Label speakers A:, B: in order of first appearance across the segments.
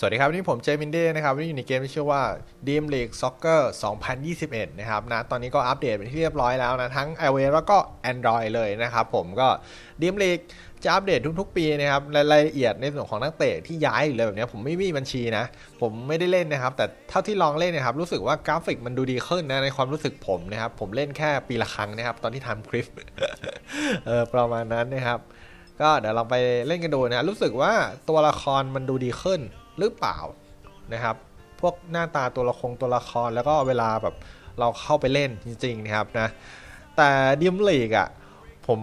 A: สวัสดีครับวันนี้ผมเจมินเด้นะครับวันนี้อยู่ในเกมที่ชื่อว่า Dream League Soccer 2021 นะครับนะตอนนี้ก็อัปเดตเป็นที่เรียบร้อยแล้วนะทั้ง iOS แล้วก็ Android เลยนะครับผมก็ Dream League จะอัปเดตทุกๆ ปีนะครับรายละเอียดในส่วนของนักเตะที่ย้ายหรืออะไรแบบนี้ผมไม่มีบัญชีนะ ผมไม่ได้เล่นนะครับ แต่เท่าที่ลองเล่นนะครับ รู้สึกว่ากราฟิกมันดูดีขึ้นนะในความรู้สึกผมนะครับ ผมเล่นแค่ปีละครั้งนะครับ ตอนที่ทำคลิปเออประมาณนั้นนะครับ ก็เดี๋ยวลองไปเล่นกันดูนะรู้สึกว่าตัวละครมันดูดีขึ้น หรือเปล่านะครับ พวกหน้าตาตัวละครตัวละครแล้วก็เวลาแบบเราเข้าไปเล่นจริงๆนะครับนะ แต่ดิมลีกอะผม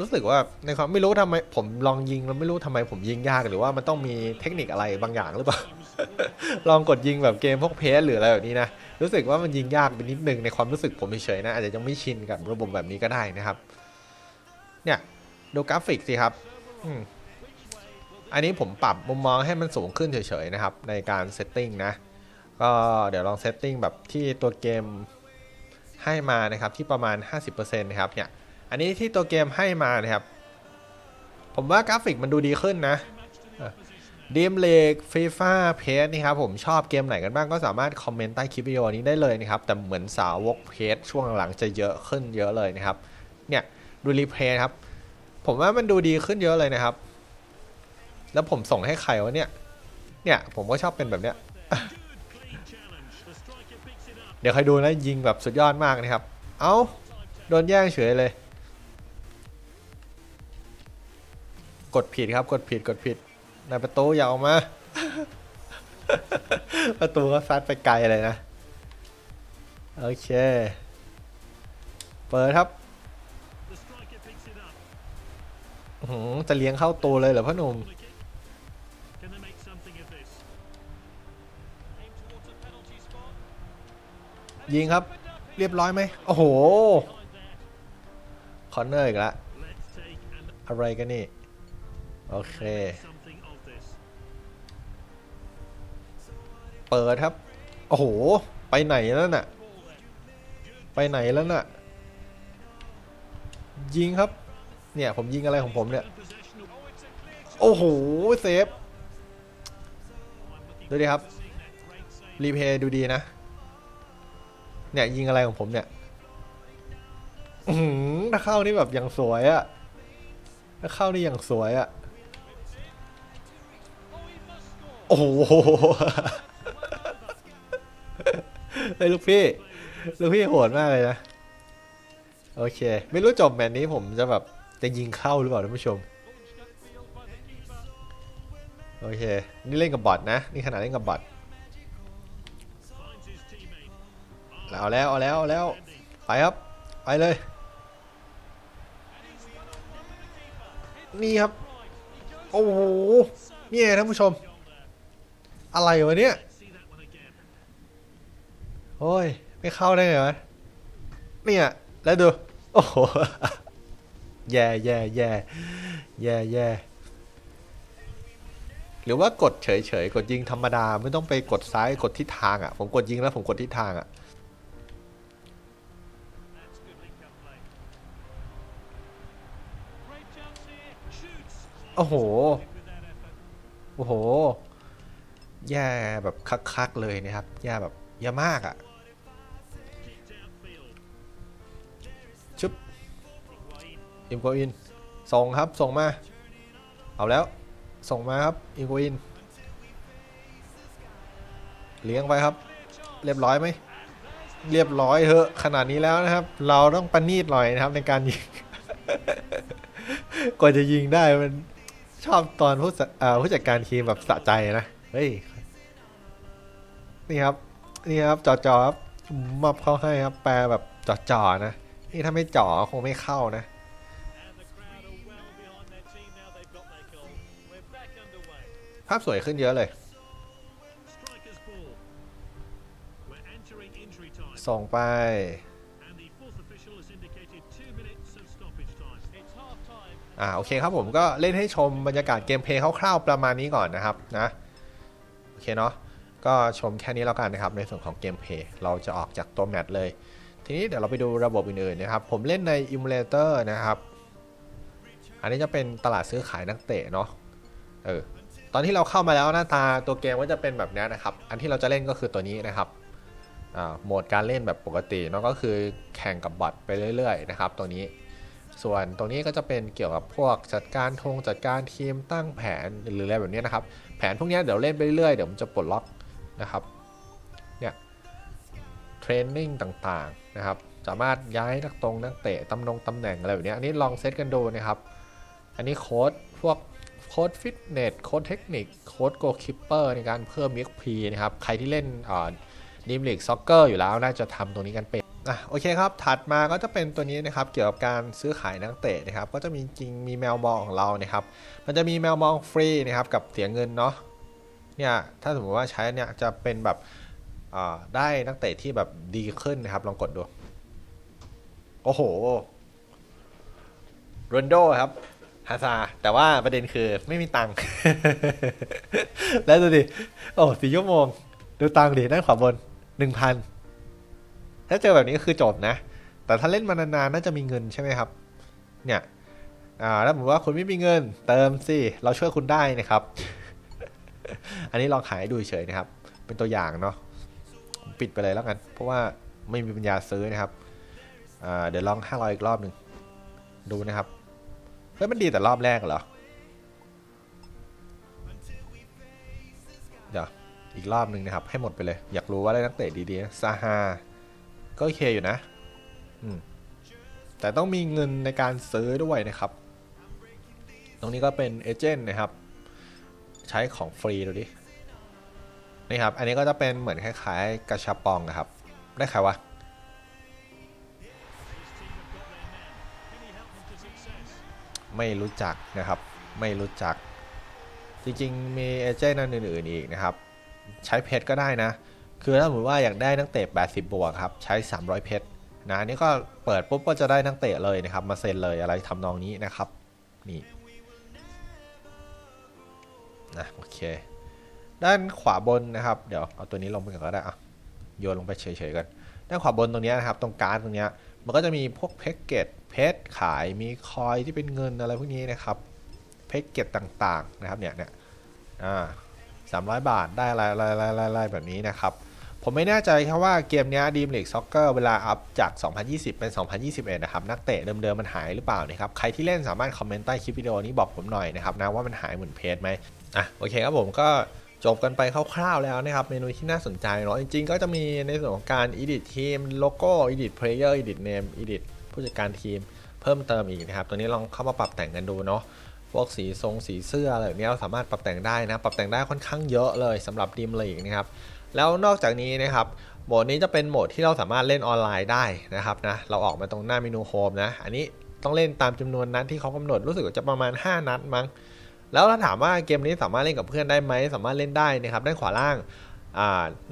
A: รู้สึกว่าในความไม่รู้ทำไมผมลองยิงแล้วไม่รู้ทำไมผมยิงยากหรือว่ามันต้องมีเทคนิคอะไรบางอย่างหรือเปล่า ลองกดยิงแบบเกมพวกเพสหรืออะไรแบบนี้นะ รู้สึกว่ามันยิงยากไปนิดนึงในความรู้สึกผมเฉยๆนะ อาจจะยังไม่ชินกับระบบแบบนี้ก็ได้นะครับ เนี่ยดูกราฟิกสิครับ อืม อันนี้ผมปรับมุมมองให้มันสูงขึ้นเฉยๆนะครับ ในการเซตติ้งนะก็เดี๋ยวลองเซตติ้งแบบที่ตัวเกมให้มานะครับที่ประมาณ 50%นะครับเนี่ยอันนี้ที่ตัวเกมให้มานะครับ ผมว่ากราฟิกมันดูดีขึ้นนะดีมเลกฟีฟ่าเพจนี่ครับผมชอบเกมไหนกันบ้างก็สามารถคอมเมนต์ใต้คลิปวิดีโอนี้ได้เลยนะครับ แต่เหมือนสาวกเพจช่วงหลังจะเยอะขึ้นเยอะเลยนะครับ เนี่ยดูรีเพย์ครับ ผมว่ามันดูดีขึ้นเยอะเลยนะครับ แล้วผมส่งให้ใครวะเนี่ย เนี่ยผมก็ชอบเป็นแบบเนี้ย เดี๋ยวใครดูนะยิงแบบสุดยอดมากนะครับ เอ้าโดนแย่งเฉยเลย กดผิดครับ กดผิดกดผิดในประตูอย่าออกมา ประตูก็ซัดไปไกลเลยนะ โอเค เปิดครับหือจะเลี้ยงเข้าตัวเลยเหรอพ่อหนุ่ม ยิงครับ เรียบร้อยไหมโอ้โห คอนเนอร์อีกแล้วอะไรกันนี่ โอเค เปิดครับ โอ้โห ไปไหนแล้วน่ะ ไปไหนแล้วน่ะ ยิงครับ เนี่ยผมยิงอะไรของผมเนี่ย โอ้โห เซฟ ดูดิครับ รีเพย์ดูดีนะ เนี่ยยิงอะไรของผมเนี่ยอือหือถ้าเข้านี่แบบอย่างสวยอะถ้าเข้านี่อย่างสวยอะโอ้โหเฮ้ยลูกพี่ ลูกพี่โหดมากเลยนะ โอเค ไม่รู้จบแมตช์นี้ผมจะแบบจะยิงเข้าหรือเปล่าท่านผู้ชม โอเค นี่เล่นกับบอทนะ นี่ขนาดเล่นกับบอท เอาแล้วเอาแล้วเอาแล้วไปครับไปเลย นี่ครับ โอ้โหนี่ไงท่านผู้ชม อะไรวะเนี่ยโอ้ย ไม่เข้าได้ไงวะเนี่ยแล้วดู โอ้โห แย่แย่แย่แย่แย่หรือว่ากดเฉยเฉยๆกดยิงธรรมดา ไม่ต้องไปกดซ้ายกดทิศทางอะ ผมกดยิงแล้วผมกดทิศทางอะ โอ้โห โอ้โหแย่แบบคักๆเลยนะครับแย่แบบแย่มากอะ่ะชุบอิมโกอิน ส่งครับ ส่งมา เอาแล้ว ส่งมาครับ อิมโกอิน เลี้ยงไปครับ เรียบร้อยไหม เรียบร้อยเถอะ ขนาดนี้แล้วนะครับ เราต้องประณีตหน่อยนะครับในการยิง กว่าจะยิงได้มัน ชอบตอนผู้จัดเอ่อผู้จัดการทีมแบบสะใจนะ เฮ้ย นี่ครับ นี่ครับจอจอครับมอบเข้าให้ครับ แปลแบบจอจอนะ นี่ถ้าไม่จ่อคงไม่เข้านะ
B: And the crowd are well behind their team now they've got their goal. We're back underway.
A: ภาพสวยขึ้นเยอะเลย
B: Striker's ball. We're entering injury time.
A: ส่งไป อ่าโอเคครับผมก็เล่นให้ชมบรรยากาศเกมเพลย์คร่าวๆประมาณนี้ก่อนนะครับนะโอเคเนาะก็ชมแค่นี้แล้วกันนะครับในส่วนของเกมเพลย์เราจะออกจากตัวแมตช์เลย ทีนี้เดี๋ยวเราไปดูระบบอื่นๆนะครับ ผมเล่นใน Emulator นะครับ อันนี้จะเป็นตลาดซื้อขายนักเตะเนาะเออตอนที่เราเข้ามาแล้วหน้าตาตัวเกมก็จะเป็นแบบนี้นะครับ อันที่เราจะเล่นก็คือตัวนี้นะครับ โหมดการเล่นแบบปกติเนาะก็คือแข่งกับบอทไปเรื่อยๆนะครับตัวนี้ ส่วนตรงนี้ก็จะเป็นเกี่ยวกับพวกจัดการธงจัดการทีมตั้งแผนหรืออะไรแบบนี้นะครับ แผนพวกนี้เดี๋ยวเล่นไปเรื่อยๆเดี๋ยวมันจะปลดล็อกนะครับเนี่ยเทรนนิ่งต่างๆนะครับ สามารถย้ายนักตรงนักเตะตำนงตำแหน่งอะไรแบบนี้อันนี้ลองเซตกันดูนะครับ อันนี้โค้ดพวกโค้ดฟิตเนสโค้ดเทคนิคโค้ดโกคิปเปอร์ในการเพิ่ม XP นะครับใครที่เล่น ดีมลีกซ็อกเกอร์อยู่แล้วน่าจะทำตรงนี้กันเป็นอะโอเคครับ ถัดมาก็จะเป็นตัวนี้นะครับ เกี่ยวกับการซื้อขายนักเตะนะครับ ก็จะมีจริงมีแมวมองของเรานะครับ มันจะมีแมวมองฟรีนะครับกับเสียเงินเนาะ เนี่ยถ้าสมมติว่าใช้เนี่ยจะเป็นแบบอ่าได้นักเตะที่แบบดีขึ้นนะครับ ลองกดดู โอ้โหโรนโดครับฮาซาแต่ว่าประเด็นคือไม่มีตังค์แล้วดูดิ โอ้สี่ชั่วโมง ดูตังค์ดิด้านขวาบน หนึ่งพันถ้าเจอแบบนี้ก็คือจบนะ แต่ถ้าเล่นมานานๆน่าจะมีเงินใช่ไหมครับ เนี่ยอ่าถ้าผมว่าคุณไม่มีเงิน เติมสิ เราช่วยคุณได้นะครับ อันนี้ลองขายดูเฉยนะครับ เป็นตัวอย่างเนาะ ปิดไปเลยแล้วกัน เพราะว่าไม่มีปัญญาซื้อนะครับ อ่า เดี๋ยวลองห้าร้อยอีกรอบหนึ่ง ดูนะครับ เฮ้ยมันดีแต่รอบแรกเหรอ อีกรอบหนึ่งนะครับ ให้หมดไปเลย อยากรู้ว่าได้นักเตะดีๆนะซาฮาก็โอเคอยู่นะอืมแต่ต้องมีเงินในการซื้อด้วยนะครับ ตรงนี้ก็เป็นเอเจนต์นะครับ ใช้ของฟรีดูดิ นี่ครับ อันนี้ก็จะเป็นเหมือนคล้ายๆกระชับปองนะครับ ได้ใครวะ ไม่รู้จักนะครับ ไม่รู้จัก จริงๆ มีเอเจนต์อันอื่นๆอีกนะครับ ใช้เพชรก็ได้นะ คือถ้าสมมติว่าอยากได้นักเตะ 80 บวกครับ ใช้ 300 เพชรนะอันนี่ก็เปิดปุ๊บก็จะได้นักเตะเลยนะครับ มาเซ็นเลยอะไรทำนองนี้นะครับ นี่นะโอเค ด้านขวาบนนะครับ เดี๋ยวเอาตัวนี้ลงไปก่อนก็ได้อะโยนลงไปเฉยๆกันด้านขวาบนตรงนี้นะครับ ตรงการ์ดตรงเนี้ยมันก็จะมีพวกแพ็กเกจเพชรขายมีคอยที่เป็นเงินอะไรพวกนี้นะครับแพ็กเกจต่างๆนะครับเนี่ยเนี่ยอ่า สามร้อยบาทได้อะไรอะไรอะไรอะไรแบบนี้นะครับ ผมไม่แน่ใจครับว่าเกมนี้ดีมเล็กซ็อกเกอร์เวลาอัพจาก 2020 เป็น 2021 นะครับ นักเตะเดิมๆมันหายหรือเปล่านะครับ ใครที่เล่นสามารถคอมเมนต์ใต้คลิปวิดีโอนี้บอกผมหน่อยนะครับนะว่ามันหายเหมือนเพจไหมอะโอเคครับผมก็จบกันไปคร่าวๆแล้วนะครับ เมนูที่น่าสนใจเนาะจริงๆ ก็จะมีในส่วนของการ edit ทีมโลโก้ edit player edit name edit ผู้จัดการทีมเพิ่มเติมอีกนะครับ ตัวนี้ลองเข้ามาปรับแต่งกันดูเนาะ พวกสีทรงสีเสื้ออะไรแบบนี้เราสามารถปรับแต่งได้นะปรับแต่งได้ค่อนข้างเยอะเลยสำหรับดีมลีกนะครับแล้วนอกจากนี้นะครับโหมดนี้จะเป็นโหมดที่เราสามารถเล่นออนไลน์ได้นะครับนะเราออกมาตรงหน้าเมนูโฮมนะอันนี้ต้องเล่นตามจำนวนนัดที่เขากำหนดรู้สึกว่าจะประมาณ 5 นัดมั้งแล้วถ้าถามว่าเกมนี้สามารถเล่นกับเพื่อนได้ไหมสามารถเล่นได้นะครับด้านขวาล่าง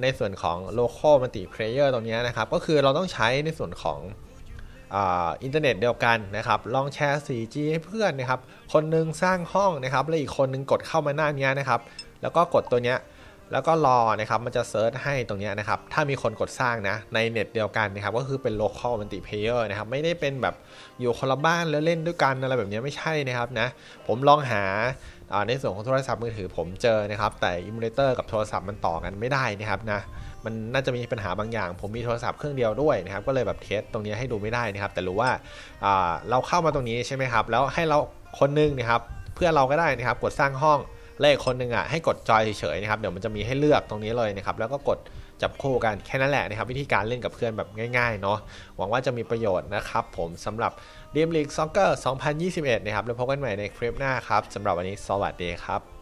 A: ในส่วนของ local multiplayer ตรงนี้นะครับก็คือเราต้องใช้ในส่วนของ อินเทอร์เน็ตเดียวกันนะครับ ลองแชร์ 4G ให้เพื่อนนะครับ คนหนึงสร้างห้องนะครับ แล้วอีกคนหนึงกดเข้ามาหน้านี้นะครับ แล้วก็กดตัวเนี้ย แล้วก็รอนะครับ มันจะเซิร์ชให้ตรงเนี้ยนะครับ ถ้ามีคนกดสร้างนะ ในเน็ตเดียวกันนะครับ ก็คือเป็น local multiplayer นะครับ ไม่ได้เป็นแบบอยู่คนละบ้านแล้วเล่นด้วยกันอะไรแบบนี้ไม่ใช่นะครับนะ ผมลองหาอ่าในส่วนของโทรศัพท์มือถือผมเจอนะครับ แต่อิมูเลเตอร์กับโทรศัพท์มันต่อกันไม่ได้นะครับนะ มันน่าจะมีปัญหาบางอย่าง ผมมีโทรศัพท์เครื่องเดียวด้วยนะครับ ก็เลยแบบเทสตรงนี้ให้ดูไม่ได้นะครับ แต่รู้ว่าาเราเข้ามาตรงนี้ใช่ไหมครับ แล้วให้เราคนนึงนะครับ เพื่อเราก็ได้นะครับ กดสร้างห้องเลขคนหนึ่งอะให้กดจอยเฉยๆนะครับ เดี๋ยวมันจะมีให้เลือกตรงนี้เลยนะครับ แล้วก็กดจับคู่กันแค่นั้นแหละนะครับ วิธีการเล่นกับเพื่อนแบบง่ายๆเนาะหวังว่าจะมีประโยชน์นะครับ ผมสำหรับ d ีมลีกซ็อกเกอร์2021 นะครับ แล้วพบกันใหม่ในคลิปหน้าครับสำหรับวันนี้สวัสดีครับ